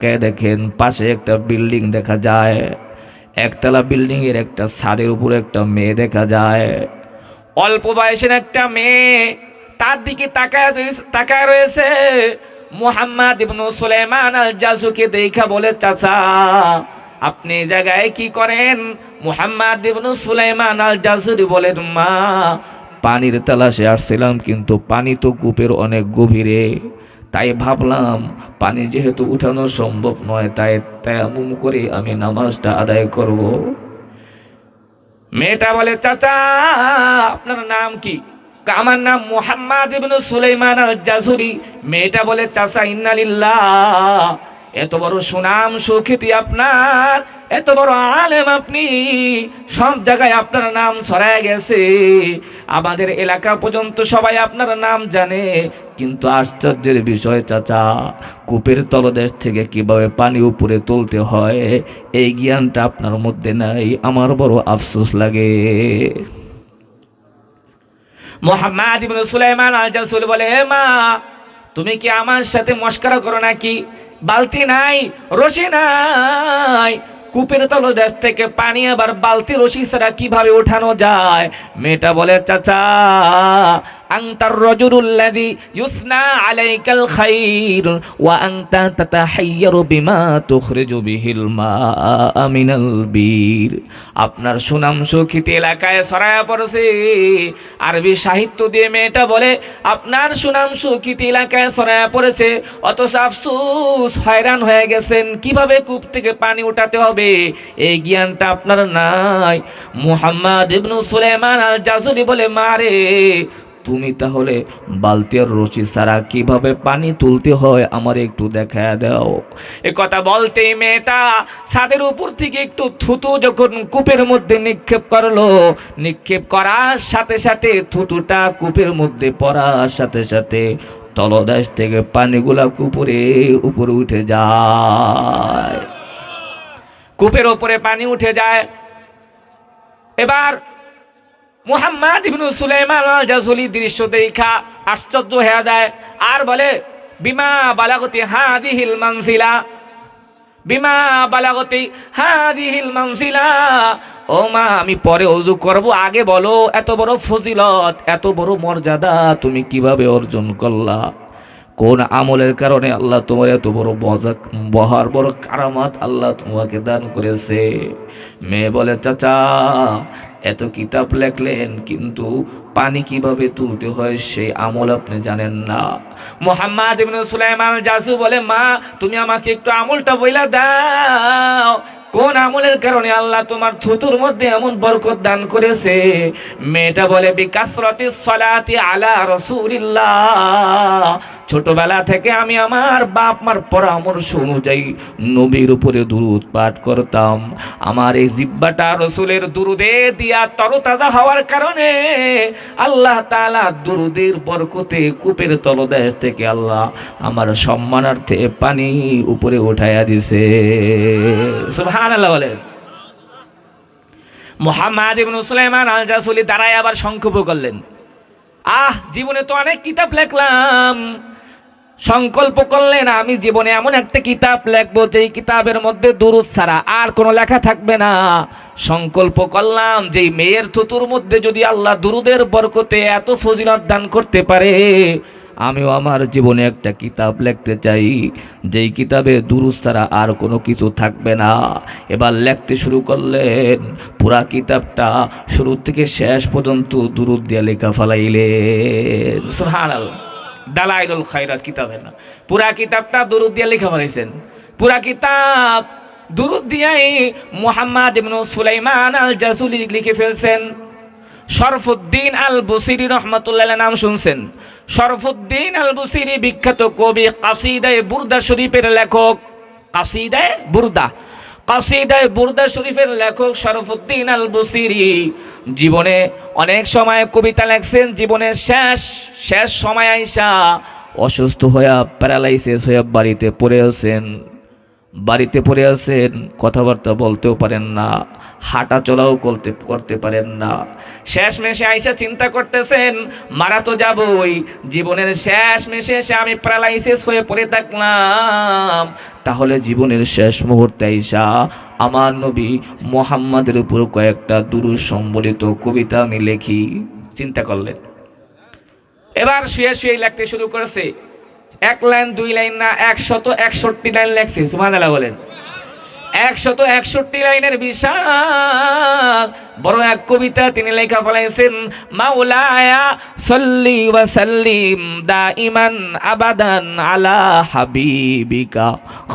কে দেখেন? পাশে একটা বিল্ডিং দেখা যায়। একতলা বিল্ডিং এর একটা ছাদের উপরে একটা মেয়ে দেখা যায়। অল্প বয়সের একটা মেয়ে, তার দিকে তাকায় তাকায় রয়েছে। মুহাম্মদ ইবনু সুলাইমান আল জাসুকে দেখা বলে, চাচা, আপনি জায়গায় কি করেন? মুহাম্মদ ইবনু সুলাইমান আল জাসুরি বলেন, মা, পানির তালাশে আসছিলাম, কিন্তু পানি তো কূপের অনেক গভীরে। তাই ভাবলাম, পানি যেহেতু উঠানো সম্ভব নয়, তাই তেমন করে আমি নামাজটা আদায় করব। মেয়েটা বলে, চাচা, আপনার নাম কি? আমার নাম মোহাম্মদ ইবনু সুলাইমান মেয়েটা বলে, চাচা, ইন্নালিল্লাহ, এত বড় সুনাম সুখ্যাতি আপনার এত বড় আলেম আপনি। সব জায়গায় আপনার নাম ছড়ায় গেছে। আমাদের এলাকা পর্যন্ত সবাই আপনার নাম জানে। কিন্তু আশ্চর্যের বিষয়, চাচা, কূপের তলদেশ থেকে কীভাবে পানি উপরে তুলতে হয়? এই জ্ঞানটা আপনার মধ্যে নাই, আমার বড় আফসোস লাগে। মোহাম্মদ ইবনে সুলাইমান আল জাসুল বলে, "এ মা, তুমি কি আমার সাথে মস্করা করো নাকি? বালতি নাই, রশি নাই কূপের তলদেশ থেকে পানি আবার বালতি রশি ছাড়া কীভাবে ওঠানো যায়? মেয়েটা বলে চাচা আংতার রজুরুল্লাযী ইউসনা আলাইকাল খাইর, ওয়া আনতা তাতাহাইয়ারু বিমা তুখরিজু বিহিল মা মিনাল বীর। আপনার সুনাম সুখিত এলাকায় ছড়ায়া পড়ছে। আরবি সাহিত্য দিয়ে মেয়েটা বলে, আপনার সুনাম সুখিত এলাকায় ছড়ায়া পড়েছে, অথচ আফসুস হয়রান হয়ে গেছেন। কীভাবে কূপ থেকে পানি উঠাতে হবে? এই জ্ঞানটা আপনার নাই। মুহাম্মদ ইবনু সুলাইমান আল জাজুরি বলে মারে তুমি তাহলে বালতি আর রশি ছাড়া কীভাবে পানি তুলতে হয় আমার একটু দেখা দাও। এ কথা বলতেই মেয়েটা ছাদের উপর থেকে একটু থুতু যখন কূপের মধ্যে নিক্ষেপ করল, নিক্ষেপ করার সাথে সাথে থুতুটা কূপের মধ্যে পড়ার সাথে সাথে তলদেশ থেকে পানিগুলা কূপুরের উপরে উঠে যায়। কূপের ওপরে পানি উঠে যায়। এবার মুহাম্মদ ইবনু সুলাইমান আল জাজুলি দৃশ্য দেখা আশ্চর্য হয়ে যায়। আর বলে, বিমা বালাগতি হাদিহিল মানসিলা? বিমা বালাগতি হাদিহিল মানসিলা? ও মা, আমি পরে অজু করব। আগে বলো, এত বড় ফজিলত, এত বড় মর্যাদা তুমি কীভাবে অর্জন করলা? কোন আমলের কারণে আল্লাহ তোমার এত বড় বজা বহার বড় কারামাত আল্লাহ তোমাকে দান করেছে? মেয়ে বলে, চাচা, এত কিতাব লেখলেন, কিন্তু পানি কীভাবে তুলতে হয় সেই আমল আপনি জানেন না। মোহাম্মদ সুলাইমান জাসু বলে, মা, তুমি আমাকে একটু আমলটা বইলা দাও। কোন আমলের কারণে আল্লাহ তোমার থুতুর মধ্যে এমন বরকত দান করেছে? মেয়েটা বলে বিকাশরতি সলাতি আলা রসুলিল্লাহ। ছোটবেলা থেকে আমি আমার বাপ মার পরামর্শ অনুযায়ী নবীর উপরে দুরুদ পাঠ করতাম। আমার এই জিব্বাটা রসুলের দুরুদে দিয়া তরতাজা হওয়ার কারণে আল্লাহ তালা দুরুদের বরকতে কূপের তলদেশ থেকে আল্লাহ আমার সম্মানার্থে পানি উপরে উঠাইয়া দিছে। সুবহানাল্লাহ বলেন। মোহাম্মদ ইবনু সুলাইমান আল জাসুলি দাঁড়ায় আবার সংক্ষেপ করলেন। আহ, জীবনে তো অনেক কিতাব লেখলাম। সংকল্প করলেন আমি জীবনে এমন একটা কিতাব লেখবো যেই কিতাবের মধ্যে দুরুদ ছাড়া আর কোনো লেখা থাকবে না। সংকল্প করলাম যে মেয়ের থুতুর মধ্যে যদি আল্লাহ দুরুদের বরকতে এত ফজিলত দান করতে পারে, আমিও আমার জীবনে একটা কিতাব লিখতে চাই যেই কিতাবে দুরুদ ছাড়া আর কোনো কিছু থাকবে না। এবার লিখতে শুরু করলেন, পুরা কিতাবটা শুরু থেকে শেষ পর্যন্ত দুরুদ দিয়ে লেখা ফেলাইলেন। সুবহানাল্লাহ। দালাইলুল খায়রাত, কিতাবের না। পুরা কিতাবটা দুরুদ দিয়ে লেখা বানাইছেন পুরা কিতাব দুরুদ দিয়াই মুহাম্মদ ইবনু সুলাইমান আল জাসুলি লিখে ফেলছেন। শরফুদ্দিন আল বুসিরি রহমতুল্লাহ নাম শুনছেন। শরফুদ্দিন আল বুসিরি বিখ্যাত কবি কাসিদায় বুরদা শরীফের লেখক, কাসিদায় বুরদা। কাসিদায় বুরদা শরীফের লেখক শরফুদ্দিন আল বুসিরি জীবনে অনেক সময় কবিতা লেখছেন জীবনের শেষ শেষ সময় আইসা অসুস্থ হইয়া প্যারালাইসিস হইয়া বাড়িতে পড়ে আছেন বাড়িতে পড়ে আছেন, কথাবার্তা বলতেও পারেন না হাঁটা চলাও করতে করতে পারেন না। শেষ মেশে আইসা চিন্তা করতেছেন, মারা তো যাবই, জীবনের শেষ মেশে এসে আমি প্যারালাইসিস হয়ে পড়ে থাকলাম। তাহলে জীবনের শেষ মুহূর্তে আইসা আমার নবী মোহাম্মদের উপর কয়েকটা দুরু সম্বলিত কবিতা আমি লেখি। চিন্তা করলেন। এবার শুয়ে শুয়ে লিখতে শুরু করেছে। এক লাইন, দুই লাইন না, একশত একষট্টি লাইন লেখছে সুমাদালা বলেন। একশত একষট্টি লাইনের বিশাল বড় এক কবিতা তিনি লেখা ফেলাইছেন, মাওলায়া সল্লি ওয়া সাল্লিম দাইমান আবাদান আলা হাবিবিকা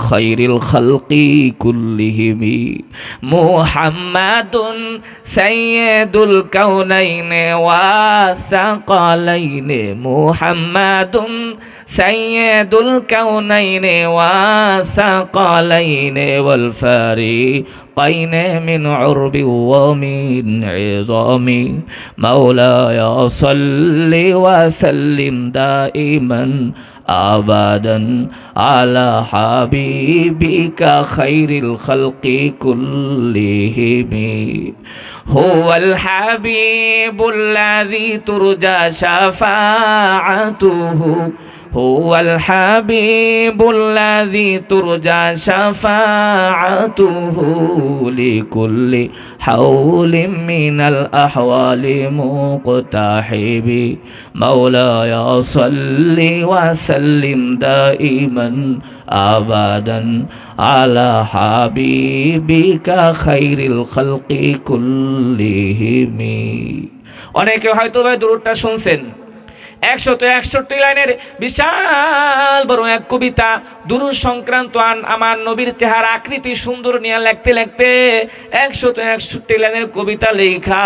খাইরিল খালকি কুল্লিহিমি মুহাম্মাদুন সাইয়্যিদুল কাউনাইন ওয়া সাকালাইন মুহাম্মাদুন সাইয়্যিদুল কাউনাইন ওয়া সাকালাইন ওয়াল ফারিকাইন মিন উরবি ওয়া মিন ইযামি মাওলায়া সাল্লি ওয়া সাল্লিম দাইমান আবাদান আলা হাবিবিকা খাইরিল খালকি কুল্লিহিমি হুয়াল হাবিবুল্লাযী তুরজা শাফাআতুহু هو الحبيب الذي ترجى شفاعته لكل حول من الأحوال مقتحب مولاي صل وسلم دائما أبدا على حبيبك خير الخلق كلهم অনেকে হয়তো ভাই দূরটা শুনছেন একশত একষট্টি লাইনের বিশাল বড় এক কবিতা দুরু সংক্রান্ত আমার নবীর চেহারা, আকৃতি সুন্দর নিয়ে লিখতে লিখতে একশত একষট্টি লাইনের কবিতা লেখা।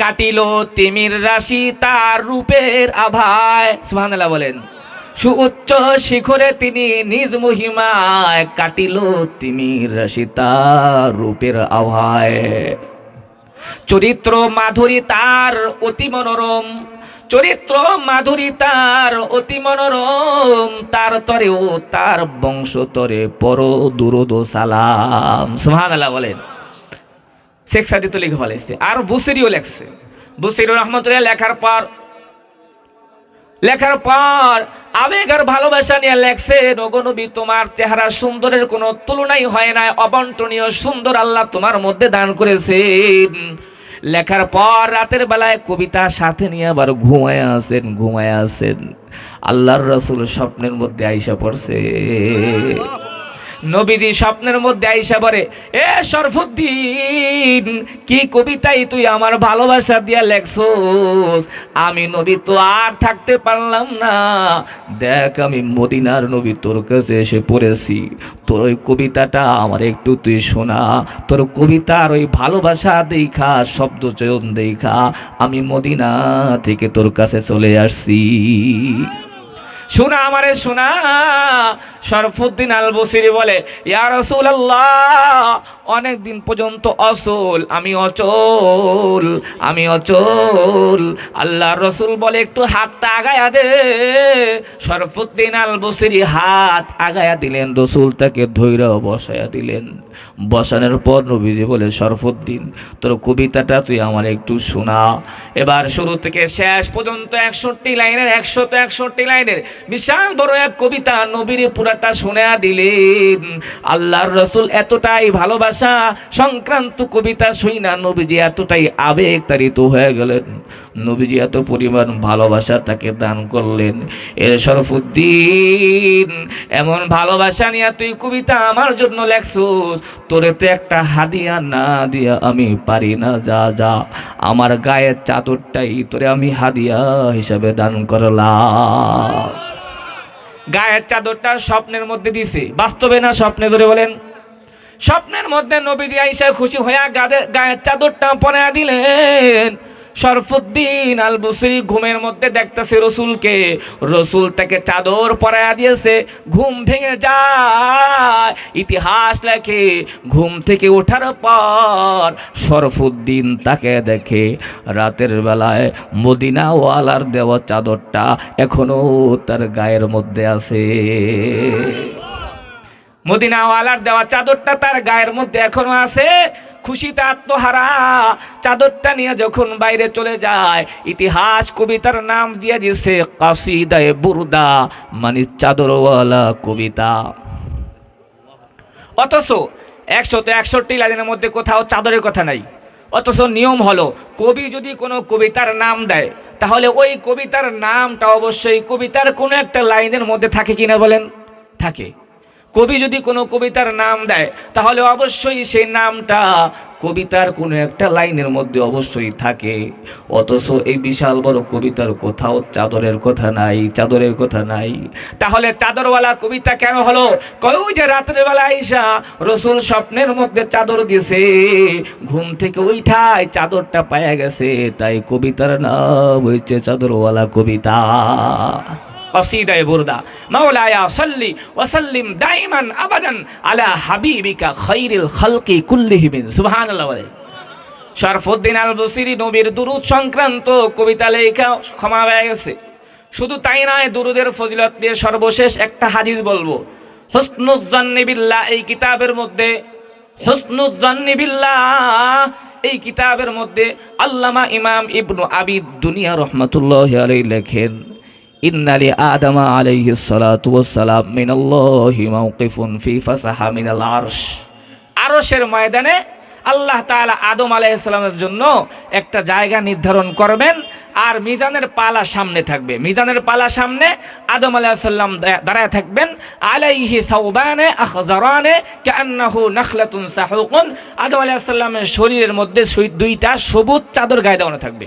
কাটিল তিমির রাশি তার রূপের আভায়। সুবহানাল্লাহ বলেন, সুউচ্চ শিখরে তিনি নিজ মহিমায় কাটিল তিমির রাশি তার রূপের আভায়। চরিত্র মাধুরী তার অতি মনোরম, চরিত্র মাধুরী তার অতি মনোরম, তার তরেও তার বংশ তরে পর দুরুদ সালাম। সুবহানাল্লাহ বলেন শেখ সাদি লিখে ফেলেছে আর বুসিরিও লেখছে। বুসির রহমতুল্লাহ লেখার পর লেখার পর আবেগ আর ভালোবাসা নিয়ে লেখছে নগনবী তোমার চেহারা সুন্দরের কোনো তুলনাই হয় না। অবন্টনীয় সুন্দর আল্লাহ তোমার মধ্যে দান করেছেন। লেখার পর রাতের বেলায় কবিতা সাথে নিয়ে আবার ঘুমায় আসেন ঘুমায় আসেন। আল্লাহর রসুল স্বপ্নের মধ্যে আইসা পড়ছে। নবীজি স্বপ্নের মধ্যে আইসা পড়ে এ শরফুদ্দিন, কি কবিতাই তুই আমার ভালোবাসা দিয়া লেখছস? আমি নবী তো আর থাকতে পারলাম না। দেখ, আমি মদিনার নবী, তোর কাছে এসে পড়েছি। তোর ওই কবিতাটা আমার একটু তুই শোনা। তোর কবিতার ওই ভালোবাসা দেখা, শব্দ চয়ন দেখা, আমি মদিনা থেকে তোর কাছে চলে আসছি। শোনা আমারে, শোনা। শরফুদ্দিন আল বসিরি বলে, ইয়া রাসূলুল্লাহ অনেক দিন পর্যন্ত অসল, আমি অচল আমি অচল। আল্লাহর রসুল বলে, একটু হাতটা আগায়া দে। শরফুদ্দিন আল বসিরি হাত আগায়া দিলেন রসুল তাকে ধৈর্য বসায়া দিলেন। বসানোর পর নবীজি বলে, শরফুদ্দিন, তোর কবিতাটা তুই আমার একটু শোনা। এবার শুরু থেকে শেষ পর্যন্ত একষট্টি লাইনের, একশত একষট্টি লাইনের বিশাল বড় এক কবিতা নবীর পুরাটা শুনে দিলেন। আল্লাহর রসুল এতটাই ভালোবাসা, সংক্রান্ত কবিতা শুই না নবীজি এতটাই আবেগ তাড়িত হয়ে গেলেন। নবীজি এত পরিমাণ ভালোবাসা তাকে দান করলেন। এর শরফুদ্দিন, এমন ভালোবাসা নিয়ে তুই কবিতা আমার জন্য লেখছুস। তোরে তো একটা হাদিয়া না দিয়া আমি পারি না, যা যা। আমার গায়ের চাদরটাই তোরে আমি হাদিয়া হিসাবে দান করলাম। গায়ের চাদরটা স্বপ্নের মধ্যে দিছে। বাস্তবে না স্বপ্নে ধরে বলেন। স্বপ্নের মধ্যে নবীজি আইসা খুশি হইয়া গায়ের চাদরটা পরে দিলেন। শরফুদ্দিন আল বুসরি ঘুমের মধ্যে দেখতেছে রসুলকে। রসুল তাকে চাদর পরায়া দিয়েছে, ঘুম ভেঙে যায়, ইতিহাস লেখে। ঘুম থেকে ওঠার পর শরফুদ্দিন তাকে দেখে, রাতের বেলায় মদিনাওয়ালার দেওয়া চাদরটা এখনও তার গায়ের মধ্যে আছে। মদিনাওয়ালার দেওয়া চাদরটা তার গায়ের মধ্যে এখনও আছে। খুশিতে আত্মহারা। চাদরটা নিয়ে যখন বাইরে চলে যায়, ইতিহাস কবিতার নাম দিয়ে দিয়েছে, কাসিদায় বুরদা মানে চাদরওয়ালা কবিতা। অথচ একশোতে একষট্টি লাইনের মধ্যে কোথাও চাদরের কথা নাই। অথচ নিয়ম হলো, কবি যদি কোনো কবিতার নাম দেয়, তাহলে ওই কবিতার নামটা অবশ্যই কবিতার কোনো একটা লাইনের মধ্যে থাকে কিনা বলেন? থাকে। কবি যদি কোনো কবিতার নাম দেয়, তাহলে অবশ্যই সেই নামটা কবিতার কোনো একটা লাইনের মধ্যে অবশ্যই থাকে। অথচ এই বিশাল বড় কবিতার কোথাও চাদরের কথা নাই, চাদরের কথা নাই। তাহলে চাদরওয়ালা কবিতা কেন হলো? ওই যে রাতের বেলা আইসা রসুল স্বপ্নের মধ্যে চাদর গেছে, ঘুম থেকে ওইঠায় চাদরটা পায়া গেছে, তাই কবিতার নাম হয়েছে চাদরওয়ালা কবিতা। কসিদায় বুরদা মাওলায়া সাল্লি ওয়াসাল্লিম দাইমান আবাদান আলা হাবিবিকা খৈরিল খালকি কুল্লিহিমিন সুবহানাল্লাহ বলে শরফুদ্দিন আল বসিরি নবীর দুরুদ সংক্রান্ত কবিতা লেখা ক্ষমা হয়ে গেছে। শুধু তাই নয়, দুরুদের ফজিলত দিয়ে সর্বশেষ একটা হাদিস বলব। বিল্লাহ এই কিতাবের মধ্যে বিল্লাহ এই কিতাবের মধ্যে আল্লামা ইমাম ইবনু আবিদ দুনিয়া রহমতুল্লাহ আলাই লেখেন। ইন্নালি আদমা আলাইহি সালাতু ওয়াসসালাম মিনাল্লাহি মাওকিফুন ফি ফাসাহা মিনাল আরশ। আরশের ময়দানে আল্লাহ তাআলা আদম আলাইহিস সালামের জন্য একটা জায়গা নির্ধারণ করবেন আর মিজানের পালা সামনে থাকবে। মিজানের পালা সামনে আদম আলাইহিস সালাম দাঁড়ায় থাকবেন। আলাইহি সাওবানে আখজারানে কান্নাহু নাখলাতুন সাহুকুন। আদম আলাইহিস সালামের শরীরের মধ্যে দুইটা সবুজ চাদর গায়ে দেওয়ানো থাকবে।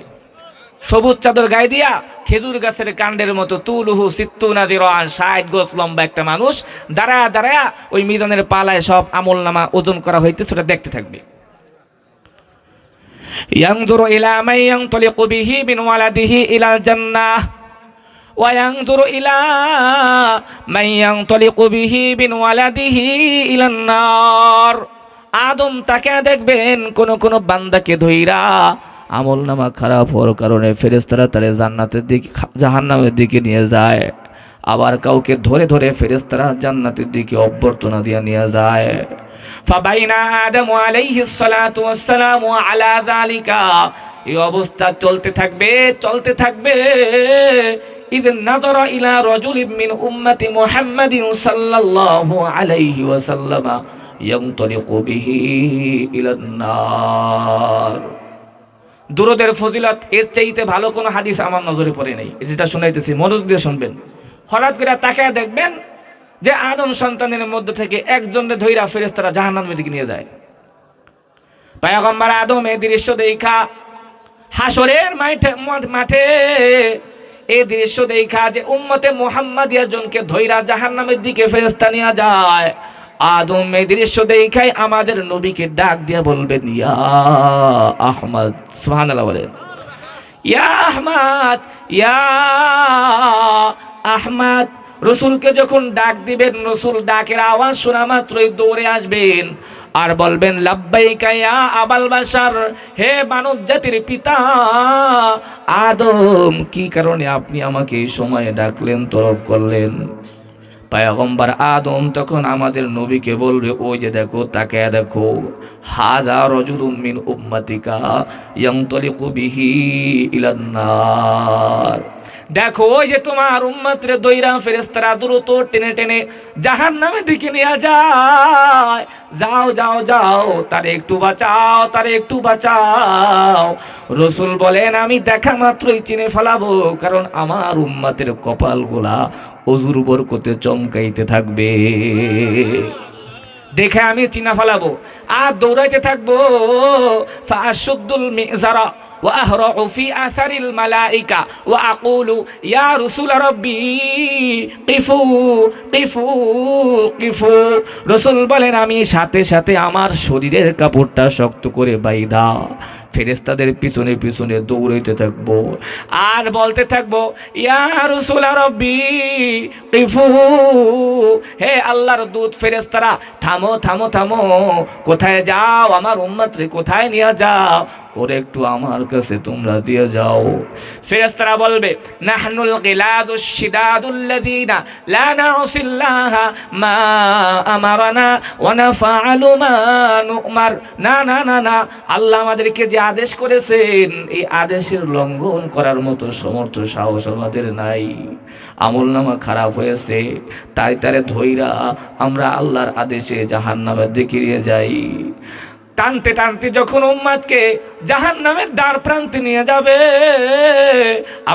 সবুজ চাদর গায়ে দিয়া খেজুর গাছের কাণ্ডের মতো তুলুহু, সিত্তু, নাজির ষাট গোছ লম্বা একটা মানুষ দাঁড়া দাঁড়ায়া ওই মিজানের পালায় সব আমল নামা ওজন করা হইতেছে সেটা দেখতে থাকবে। ইয়াংজুরু ইলা মাই ইয়াংতালিকু বিহি মিন ওয়ালাদিহি ইলাল জান্নাহ, ওয়া ইয়াংজুরু ইলা মাই ইয়াংতালিকু বিহি মিন ওয়ালাদিহি ইলান নার। আদম তাকে দেখবেন, কোন কোন বান্দাকে ধইরা আমল নামা খারাপ হওয়ার কারণে ফেরেস্তারা তারে জান্নাতের দিকে জাহান্নামের দিকে নিয়ে যায়। আবার কাউকে ধরে ধরে ফেরেস্তারা জান্নাতের দিকে অভ্যর্থনা দিয়ে নিয়ে যায়। ফাবাইনা আদম সালাতু ওয়াসসালাম আলা যালিকা। এই অবস্থা চলতে থাকবে চলতে থাকবে। ইذ নাযারা ইলা রাজুলিন মিন উম্মতি মুহাম্মাদিন সাল্লাল্লাহু আলাইহি ওয়াসাল্লাম ইয়ানতালিকু বিহি ইলান নার দুরুদের ফজিলত, এর চাইতে ভালো কোনো হাদিস আমার নজরে পড়ে নেই। যেটা শুনাইতেছি, মনোযোগ দিয়ে শুনবেন। হঠাৎ করে তাকায় দেখবেন যে আদম সন্তানের মধ্যে থেকে একজনের ধৈরা ফেরেস্তারা জাহান্নামের দিকে নিয়ে যায়। পায়গম্বর আদম এই দৃশ্য দেখা হাসরের মাঠে মাঠে এই দৃশ্য দেখা যে উম্মতে মোহাম্মদিয়া জনকে ধৈরা জাহান্নামের দিকে ফেরেস্তা নিয়ে যায়। আদম দৃশ্য দেখাই আমাদের নবীকে ডাক দিয়ে বলবেন, ইয়া আহমদ। সুবহানাল্লাহ বলেন ইয়া আহমদ ইয়া আহমদ। রসুলকে যখন ডাক দিবেন, রসুল ডাকের আওয়াজ শোনা মাত্রই দৌড়ে আসবেন আর বলবেন, লাব্বাইকা ইয়া আবাল বাসার হে মানব জাতির পিতা আদম, কি কারণে আপনি আমাকে এই সময়ে ডাকলেন, তরফ করলেন? পায়গম্বর আদম তখন আমাদের নবীকে বলবে, ওই যে দেখো, তাকে দেখো। হাজা রজুলুম মিন উম্মাতিকা ইয়ান্তলিকু বিহি ইলান্নার। দেখো, ওই যে তোমার উম্মতরে দইরা ফেরেস্তারা দ্রুত টেনে টেনে জাহান নামে দিকে নিয়ে যায়। যাও যাও যাও, তারে একটু বাঁচাও, তারে একটু বাঁচাও। রসুল বলেন, আমি দেখা মাত্রই চিনে ফেলাবো, কারণ আমার উম্মতের কপালগুলা অজুর বরকতে চমকাইতে থাকবে দেখে আমি চিনা ফেলাবো আর দৌড়াইতে থাকবো ফাশুদ্দুল মিজারা وأهرع في أثر الملائكة وأقول يا رسول ربي قفوا قفوا قفوا রসুল বলেন আমি সাথে সাথে আমার শরীরের কাপড়টা শক্ত করে বাইধা ফেরেস্তাদের পিছনে পিছনে দৌড়াইতে থাকব। আর বলতে থাকব হে আল্লাহর দূত ফেরেস্তারা থামো থামো থামো। কোথায় যাও? আমার উম্মাত্রী কোথায় নিয়ে যাও? ওরে একটু আমার কাছে তোমরা দিয়ে যাও। ফেরেস্তারা বলবে, নাহনুল গিলাজু শিদাদুল্লাযীনা লা নাউসিল্লাহা মা আমারানা ওয়া নাফআলু মা নুমার। না না না না, আল্লাহ আমাদেরকে যে আদেশ করেছেন, এই আদেশের লঙ্ঘন করার মতো সমর্থ সাহস আমাদের নাই। আমল নামা খারাপ হয়েছে, তাই তারে ধৈরা আমরা আল্লাহর আদেশে জাহান্নামের দিকে যাই। টানতে টানতে যখন উম্মাদকে জাহান নামের দ্বার প্রান্তে নিয়ে যাবে,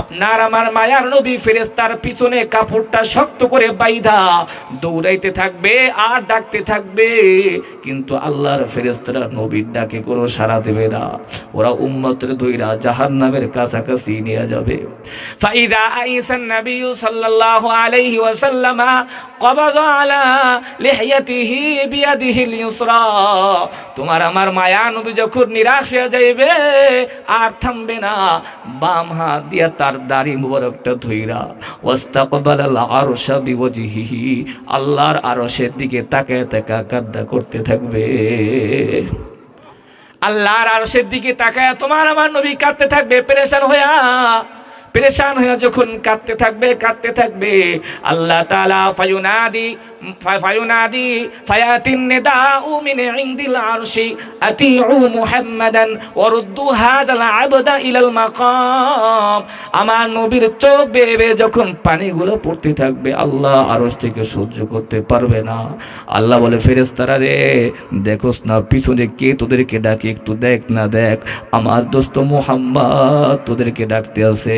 আপনার আমার মায়ার নবী ফেরেস্তার পিছনে কাপড়টা শক্ত করে বাইধা দৌড়াইতে থাকবে, আর ডাকতে থাকবে। কিন্তু আল্লাহর ফেরেস্তারা নবীর ডাকে কোনো সাড়া দেবে না। ওরা উম্মতের দইরা জাহান নামের কাছাকাছি নিয়ে যাবে। ফাইদা আইসান নবী সাল্লাল্লাহু আলাইহি ওয়াসাল্লাম কবাজ আলা লিহিয়াতিহি বিয়াদিহিল ইউসরা। তোমার আমার মায়া নবী যখন নিরাশ হয়ে যাইবে, আর থামবে না। বাম হাত দিয়া তার দাড়ি মুবারকটা ধইরা, ওয়াস্তাকবালাল আরশা বিওয়াজিহি আল্লাহর আরশের দিকে তাকায় তাকা কান্না করতে থাকবে। আল্লাহর আরশের দিকে তাকায় তোমার আমার নবী কাঁদতে থাকবে, পেরেশান হইয়া পেরেশান হয়ে যখন কাঁদতে থাকবে কাঁদতে থাকবে, আল্লাহ তাআলা ফায়ুনাদি ফায়ুনাদি, ফায়াতিন নিদাউ মিন ইনদিল আরশি, আতিউ মুহাম্মাদান ওয়ারুদ্দু হাযাল আবদা ইলাল মাকাম। আমার নবীর চোখ বেয়ে বেয়ে যখন পানিগুলো পড়তে থাকবে, আল্লাহ আরশ থেকে সহ্য করতে পারবে না। আল্লাহ বলে, ফেরেশতারা রে, দেখোস না, পিছনে কে তোদেরকে ডাকে একটু দেখ না দেখ। আমার দোস্ত মোহাম্মদ তোদেরকে ডাকতে আছে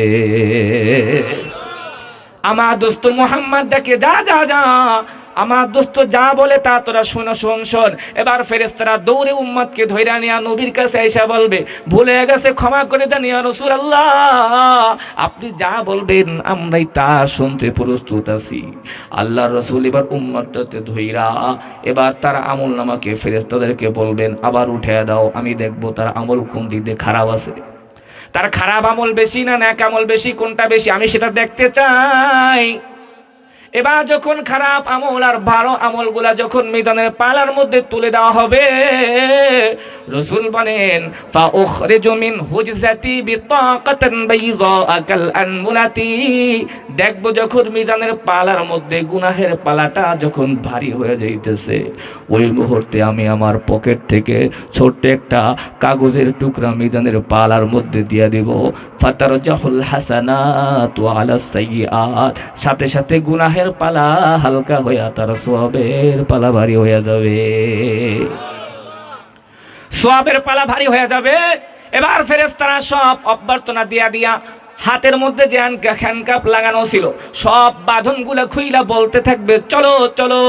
আমার দোস্ত মোহাম্মদ ডাকে, যা যা যা। আমার দোস্ত যা বলে তা তোরা শোনো, শোন শোন। এবার ফেরেস্তারা দৌড়ে উম্মতকে ধৈরা নিয়া নবীর কাছে এসে বলবে, ভুলে গেছে, ক্ষমা করে দেন ইয়া আল্লাহ আপনি যা বলবেন, আমরাই তা শুনতে প্রস্তুত আছি। আল্লাহ রসুল এবার উম্মতটাতে ধৈরা এবার তার আমল নামাকে ফেরেস্তাদেরকে বলবেন, আবার উঠে দাও, আমি দেখব তার আমল কোন দিক দিয়ে খারাপ আছে। তার খারাপ আমল বেশি না ন্যাক আমল বেশি কোনটা বেশি? আমি সেটা দেখতে চাই। এবার যখন খারাপ আমল আর ভালো আমলগুলা যখন মিজানের পালার মধ্যে তুলে দেওয়া হবে, রসুল বলেন দেখব যখন মিজানের পালার মধ্যে গুনাহের পালাটা যখন ভারী হয়ে যাইতেছে, ওই মুহূর্তে আমি আমার পকেট থেকে ছোট্ট একটা কাগজের টুকরা মিজানের পালার মধ্যে দিয়ে দিব। ফাতার জাহুল হাসানাত আলা সাইয়্যাত। সাথে সাথে গুনাহের পালা হালকা হইয়া তার সোয়াবের পালা ভারী হয়ে যাবে। সোয়াবের পালা ভারী হয়ে যাবে। এবার ফেরেশতারা সব অভ্যর্থনা দিয়া দিয়া হাতের মধ্যে যে হ্যান্ডকাপ লাগানো ছিল, সব বাঁধন বাঁধনগুলো খুইলা বলতে থাকবে, চলো চলো।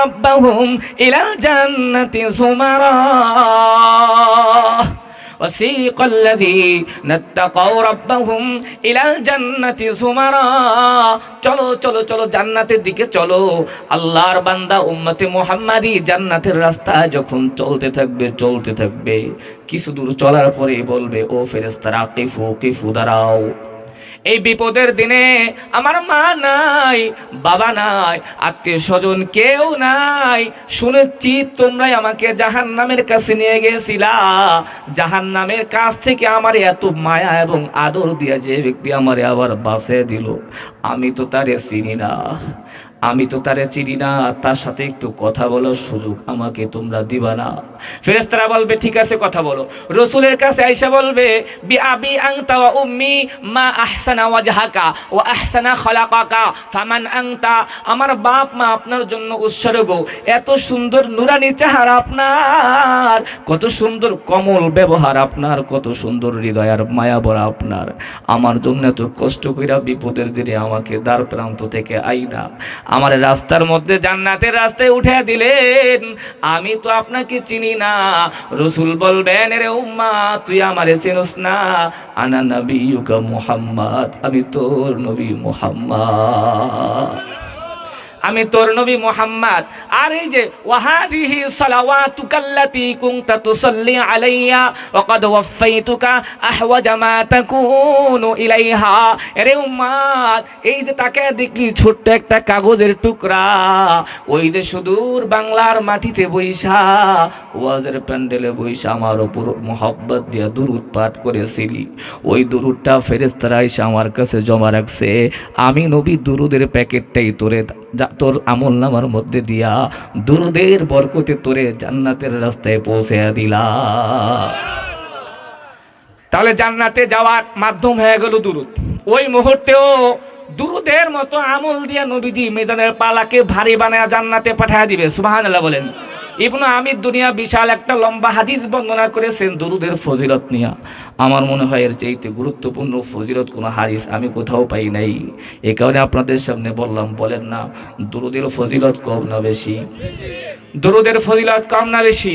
রাব্বাহুম ইলাল জান্নাতি সুমারা। وسيق الذين اتقوا ربهم إلى الجنة زمرا চলো চলো চলো জান্নাতের দিকে চলো আল্লাহর বান্দা উম্মতে মুহাম্মাদি জান্নাতের রাস্তায় যখন চলতে থাকবে চলতে থাকবে কিছু দূর চলার পরে বলবে ও ফেরেশতারা কিফু কিফু দাঁড়াও এই বিপদের দিনে আমার মা নাই, বাবা নাই, আত্মীয় স্বজন কেউ নাই। শুনেছি তোমরাই আমাকে জাহান নামের কাছে নিয়ে গেছিলা জাহান নামের কাছ থেকে আমার এত মায়া এবং আদর দিয়ে যে ব্যক্তি আমার আবার বাসে দিল, আমি তো তারে চিনি না। আমি তো তারে চিনি না তার সাথে একটু কথা বলার সুযোগ আমাকে তোমরা দিবা না। ফেরেস্তারা বলবে, ঠিক আছে, কথা বলো। রসুলের কাছে আইসা বলবে, বি আবি আংতা ওয়া উম্মি মা আহসানা ওয়াজহাকা ও আহসানা খলাকাকা, ফামান আংতা। আমার বাপ মা আপনার জন্য উৎসর্গ। এত সুন্দর নুরানি চেহারা আপনার, কত সুন্দর কমল ব্যবহার আপনার, কত সুন্দর হৃদয় আর মায়া ভরা আপনার। আমার জন্য এত কষ্ট কইরা বিপদের দিনে আমাকে দ্বার প্রান্ত থেকে আইনা। আমার রাস্তার মধ্যে জান্নাতের রাস্তায় উঠে দিলেন। আমি তো আপনাকে চিনি না। রসুল বলবেন রে উম্মা, তুই আমারে চিনস না। আনা নবী মুহাম্মদ, আমি তোর নবী মুহাম্মদ। আমি তোর নবী মোহাম্মদ। আর এই যে, ওয়াহাদিহি সালাওয়াতুকাল্লাতি কুনতা তুসাল্লি আলাইয়া ওয়া ক্বাদ ওয়াফাইতুকা আহওয়াজা মা তাকুনু ইলাইহা। আরে উম্মত এই যে তাকে দেখলি ছোট্ট একটা কাগজের টুকরা, ওই যে সুদূর বাংলার মাটিতে বইসা ওয়াজের প্যান্ডেলে বইসা আমার উপর মোহাব্বত দিয়া দুরুদ পাঠ করেছিলি। ওই দুরুদটা ফেরেস্তারা এসে আমার কাছে জমা রাখছে। আমি নবী দুরুদের প্যাকেটটাই তোরে তোর আমল নামার মধ্যে দিয়া দুরুদের বরকতে তোরে জান্নাতের রাস্তায় পৌঁছে দিলা। তাহলে জান্নাতে যাওয়ার মাধ্যম হয়ে গেল দুরুদ। ওই মুহূর্তেও দুরুদের মতো আমল দিয়া নবীজি মেজানের পালাকে ভারী বানায় জান্নাতে পাঠায় দিবে। সুবহানাল্লাহ বলেন। ইবনু আমির দুনিয়া বিশাল একটা লম্বা হাদিস বর্ণনা করেছেন দুরুদের ফজিলত নিয়া। আমার মনে হয় এর চাইতে গুরুত্বপূর্ণ ফজিলত কোনো হাদিস আমি কোথাও পাই নাই। এ কারণে আপনাদের সামনে বললাম, বলেন না, দুরুদের ফজিলত কম না বেশি? দুরুদের ফজিলত কম না বেশি?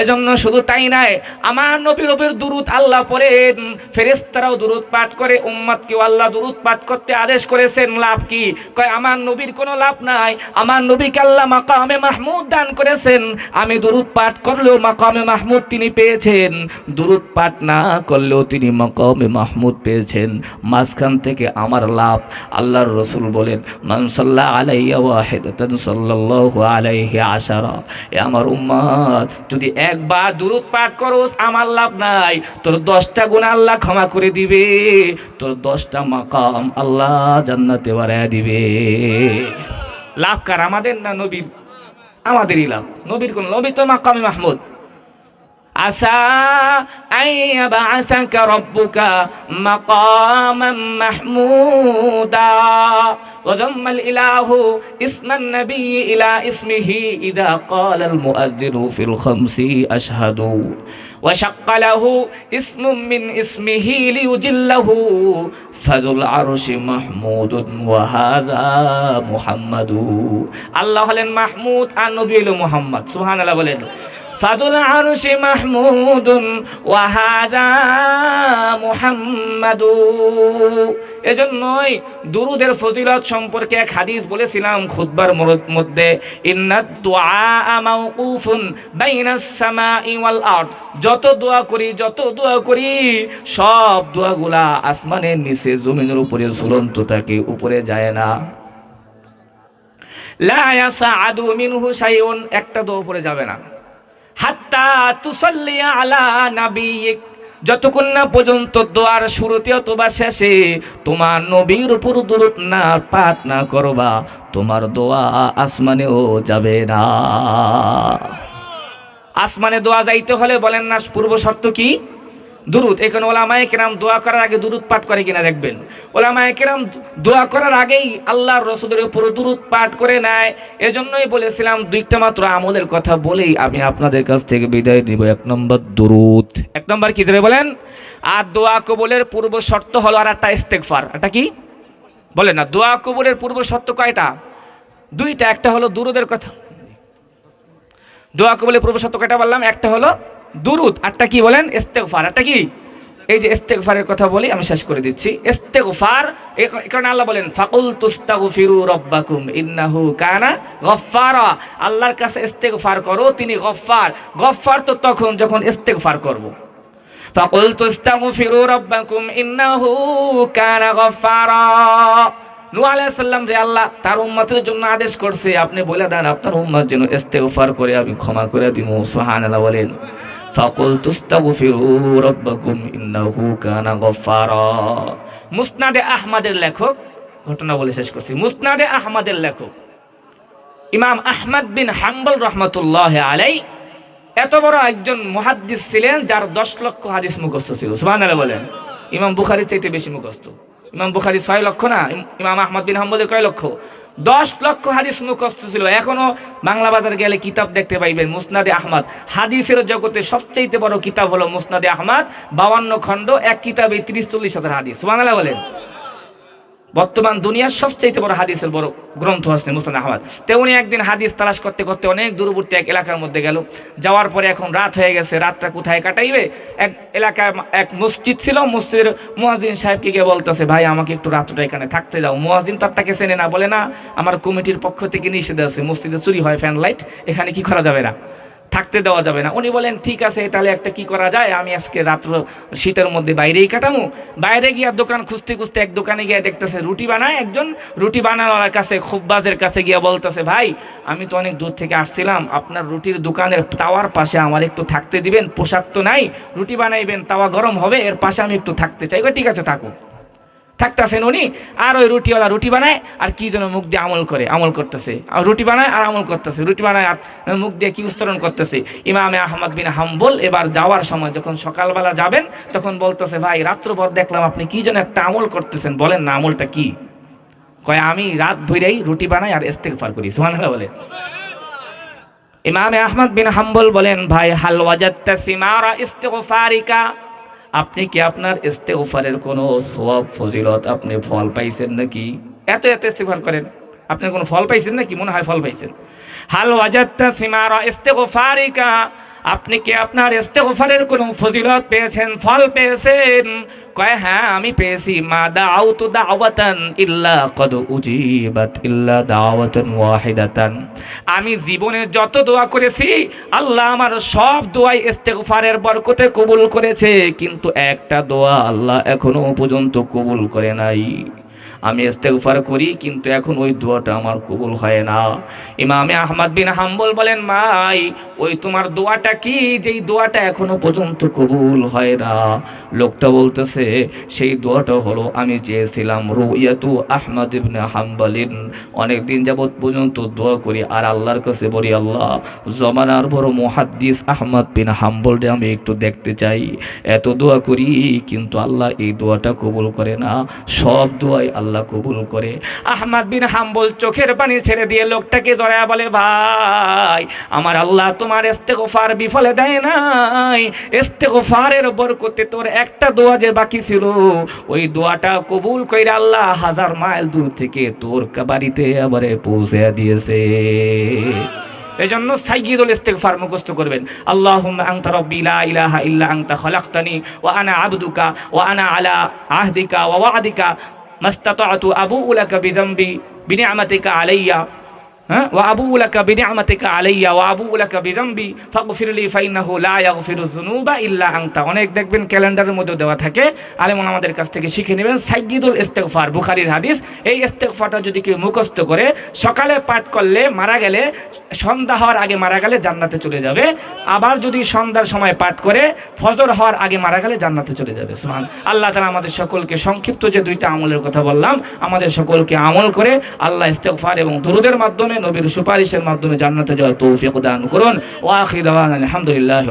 এজন্য শুধু তাই নাই, আমার নবীর ওপর দুরুদ আল্লাহ পড়েন, ফেরেশতারাও দুরুদ পাঠ করে, উম্মতকেও আল্লাহ দুরুদ পাঠ করতে আদেশ করেছেন, লাভ কি? কয়, আমার নবীর কোনো লাভ নাই, আমার নবীকে আল্লাহ মাকামে মাহমুদ দান করেছেন, আমি দুরুদ পাঠ করলেও মাকামে মাহমুদ তিনি পেয়েছেন, দুরুদ পাঠ না করলেও তিনি মাকামে মাহমুদ পেয়েছেন, মাঝখান থেকে আমার লাভ, আল্লাহর রসুল বলেন মানসাল্লাহ আলাইয়া ওয়াহিদাতান সাল্লাল্লাহু আলাইহি আশারা এ আমার উম্মত, যদি একবার দুরুদ পাঠ করোস, আমার লাভ নাই। তোর দশটা গুণ আল্লাহ ক্ষমা করে দিবে। তোর দশটা মাকাম আল্লাহ জান্নাতে বাড়ায় দিবে। লাভ কার, আমাদের না নবীর? আমাদেরই লাভ। নবীর কোন নবী তো মাকামে মাহমুদ। عسى أن يبعثك ربك مقاما محمودا وضم الإله اسم النبي إلى اسمه إذا قال المؤذن في الخمس أشهد وشق له اسم من اسمه ليجله فذو العرش محمود وهذا محمد الله হলেন মাহমুদ আর নবী হলো মুহাম্মদ সুবহানাল্লাহ বলেন ফাদুল আরশি মাহমুদুন ওয়াহাদা মুহাম্মাদু। এজন্যই দুরুদের ফজিলত সম্পর্কে এক হাদিস বলেছিলাম খুতবার মধ্যে, ইন্নাদ দুআ মাওকুফুন বাইনাস সামাই ওয়াল আরদ। যত দোয়া করি, যত দোয়া করি, সব দোয়াগুলা আসমানের নিচে, জমিনের উপরে, ঝুলন্ত থাকে, উপরে যায় না। লা ইয়াসআদু মিনহু শাইউন, একটা দোয়া উপরে যাবে না। হাত্তা তুসল্লি আলা নাবিয়িক। যতক্ষণ না পর্যন্ত দোয়ার শুরুতে অথবা শেষে তোমার নবীর উপর দূরত না, পাঠ না করবা, তোমার দোয়া আসমানেও যাবে না। আসমানে দোয়া যাইতে হলে বলেন না, পূর্ব শর্ত কি? দুরুদ। এখানে ওলামায়ে কেরাম দোয়া করার আগে দুরুদ পাঠ করে কিনা দেখবেন। ওলামায়ে কেরাম দোয়া করার আগেই আল্লাহর রসুলের উপর দুরুদ পাঠ করে নেয়। এজন্যই বলেছিলাম দুইটা মাত্র আমলের কথা বলেই আমি আপনাদের কাছ থেকে বিদায় নিব। এক নম্বর দুরুদ। এক নম্বর কি যাবে বলেন? আর দোয়া কবলের পূর্ব শর্ত হলো আর একটা ইস্তেকফার এটা কি? বলেন না, দোয়া কবলের পূর্ব শর্ত কয়টা? দুইটা, একটা হলো দুরুদের কথা। দোয়া কবলের পূর্ব শর্ত কয়টা বললাম? একটা হলো দুরুদ, আরটা কি বলেন? ইস্তেকফার আটটা কি? এই যে ইস্তেকফারের কথা বলি, আমি শেষ করে দিচ্ছি। ইস্তেকফার কারণে আল্লাহ বলেন ফাকুল তুস্তাগু ফিরু রব্বাকুম ইন্নাহু কানা গফফারা। আল্লাহর কাছে ইস্তেকফার করো, তিনি গফফার। গফফার তো তখন যখন ইস্তেকফার করব। ফাকুল তুস্তাগু ফিরু রব্বাকুম ইন্নাহু কানা গফফারা। নু সালাম রে আল্লাহ তার উম্মতের জন্য আদেশ করছে, আপনি বলে দেন, আপনার উম্মার জন্য ইস্তেগফার করে, আমি ক্ষমা করে দিব সুবহানাল্লাহ বলেন। فقلت استغفروا ربكم إنه كان غفارا মুসনাদে আহমদের লেখক ঘটনা বলে শেষ করছি মুসনাদে আহমদের লেখক ইমাম আহমদ বিন হাম্বল রহমতুল্লাহ আলাই এত বড় একজন মুহাদ্দিস ছিলেন যার দশ লক্ষ হাদিস মুখস্থ ছিল সুবাহ বলেন ইমাম বুখারি চাইতে বেশি মুখস্থ ইমাম বুখারি ছয় লক্ষ না ইম- ইমাম আহমদ বিন হাম্বলের কয় লক্ষ দশ লক্ষ হাদিস মুখস্থ ছিল। এখনও বাংলা বাজার গেলে কিতাব দেখতে পাইবেন মুসনাদে আহমদ। হাদিসের জগতে সবচাইতে বড় কিতাব হলো মুসনাদে আহমদ, বাউান্ন খণ্ড, এক কিতাবে তিরিশ চল্লিশ হাজার হাদিস। বাংলা বলেন। বর্তমান দুনিয়ার সবচেয়ে বড় হাদিসের বড় গ্রন্থ আছে মুসলান আহমদ। তে উনি একদিন হাদিস তালাশ করতে করতে অনেক দূরবর্তী এক এলাকার মধ্যে গেল। যাওয়ার পরে এখন রাত হয়ে গেছে, রাতটা কোথায় কাটাইবে? এক এলাকায় এক মসজিদ ছিল, মসজিদের মুয়াজিন সাহেবকে গিয়ে বলতেছে, ভাই, আমাকে একটু রাতটা এখানে থাকতে দাও। মুয়াজিন তার তাকে চেনে না, বলে, না, আমার কমিটির পক্ষ থেকে নিষেধ আছে, মসজিদে চুরি হয়, ফ্যান লাইট, এখানে কি করা যাবে না? থাকতে দেওয়া যাবে না। উনি বলেন, ঠিক আছে, তাহলে একটা কি করা যায়? আমি আজকে রাত্র শীতের মধ্যে বাইরেই কাটামু। বাইরে গিয়ে দোকান খুঁজতে খুঁজতে এক দোকানে গিয়ে দেখতেছে, রুটি বানায় একজন রুটি বানানোর কাছে খুববাজের কাছে গিয়ে বলতেছে, ভাই, আমি তো অনেক দূর থেকে আসছিলাম, আপনার রুটির দোকানের তাওয়ার পাশে আমার একটু থাকতে দিবেন, পোশাক তো নাই, রুটি বানাইবেন, তাওয়া গরম হবে, এর পাশে আমি একটু থাকতে চাই। ঠিক আছে, থাকুক। থাকতেছেন উনি, আর ওই রুটিওয়ালা রুটি বানায়, আর কি যেন মুখ দিয়ে আমল করে, আমল করতেছে। আর রুটি বানায় আর আমল করতেছে, রুটি বানায় আর মুখ দিয়ে কি উচ্চারণ করতেছে। ইমামে আহমদ বিন হাম্বল এবার যাওয়ার সময় যখন সকালবেলা যাবেন, তখন বলতেছে, ভাই, রাত্রভর দেখলাম আপনি কি যেন একটা আমল করতেছেন, বলেন না আমলটা কি? কয়, আমি রাত ভৈরেই রুটি বানাই আর ইস্তেগফার করি। সুবহানাল্লাহ বলে। ইমামে আহমদ বিন হাম্বল বলেন, ভাই, হাল ওয়াজাত্তা সিমারা ইস্তেগফারিকা? আপনি কি আপনার ইস্তেগফারের কোনো সব ফজিলত আপনি ফল পাইছেন নাকি? এত এত ইস্তেগফার করেন। আপনি কোনো ফল পাইছেন নাকি? মনে হয় ফল পাইছেন। হাল ওয়াজাত্তা সিমারা ইস্তেগফারিকা, আপনি কি আপনার ইস্তেগফারের কোনো ফজিলত পেয়েছেন, ফল পেয়েছেন? কয় হ্যাঁ আমি পেয়েছি। মা দাউতু দাওয়াতান ইল্লা কদ উজিবাত ইল্লা দাওয়াতান ওয়াহিদাতান। আমি জীবনে যত দোয়া করেছি, আল্লাহ আমার সব দোয়াই ইস্তেগফারের বরকতে কবুল করেছে। কিন্তু একটা দোয়া আল্লাহ এখনও পর্যন্ত কবুল করে নাই। আমি ইস্তেগফার করি, কিন্তু এখন ওই দোয়াটা আমার কবুল হয় না। ইমামে আহমদ বিন হাম্বল বলেন মাই ওই তোমার দোয়াটা কি? যেই দোয়াটা এখনও পর্যন্ত কবুল হয় না। লোকটা বলতেছে, সেই দোয়াটা হলো আমি চেয়েছিলাম রুইয়াতু আহমদ ইবনে হাম্বালিন। অনেক দিন যাবত পর্যন্ত দোয়া করি, আর আল্লাহর কাছে বলি, আল্লাহ, জমানার বড় মুহাদ্দিস আহমদ বিন হাম্বলটা আমি একটু দেখতে চাই। এত দোয়া করি, কিন্তু আল্লাহ এই দোয়াটা কবুল করে না। সব দোয়াই আল্লাহ কবুল করে। আহমদ বিন হাম্বল চোখের পানি ছেড়ে দিয়ে লোকটাকে জড়ায় বলে, ভাই, আমার আল্লাহ তোমার ইস্তেগফার বিফলে দেয় নাই। ইস্তেগফারের বরকতে তোর একটা দোয়া যে বাকি ছিল, ওই দোয়াটা কবুল কইরা আল্লাহ হাজার মাইল দূর থেকে তোর বাড়িতে আবারে পৌঁছে দিয়েছে। এজন্য মুখস্থ করবেন। ইলাহা ইল্লা আনা আবদুকা ওয়া আনা আলা আহদিকা ওয়া মাস্তাতা'তু আবুউ লাকা বিযামবি বিনি'মাতিকা আলাইয়া হ্যাঁ? ওয়া আবু উলাকা বিনে আমাতেকা আলাইয়া, ওয়া আবু উলাকা বিজাম্বি ফাগফিরলি ফাইনাহু লা ইয়াগফিরু যুনুবা ইল্লা আনতা। অনেক দেখবেন ক্যালেন্ডারের মধ্যে দেওয়া থাকে। আলেমন আমাদের কাছ থেকে শিখে নেবেন সাইগিদুল ইস্তেকফার বুখারির হাদিস। এই ইস্তেগফারটা যদি কেউ মুখস্থ করে, সকালে পাঠ করলে মারা গেলে, সন্ধ্যা হওয়ার আগে মারা গেলে জান্নাতে চলে যাবে। আবার যদি সন্ধ্যার সময় পাঠ করে, ফজর হওয়ার আগে মারা গেলে জান্নাতে চলে যাবে। সুবহান। আল্লাহ তারা আমাদের সকলকে সংক্ষিপ্ত যে দুইটা আমলের কথা বললাম, আমাদের সকলকে আমল করে আল্লাহ ইস্তেগফার এবং দুরুদের মাধ্যমে নবীর সুপারিশের মাধ্যমে জান্নাতে যাওয়ার তৌফিক দান করুন। ওয়া আখির দাওয়ানা আলহামদুলিল্লাহ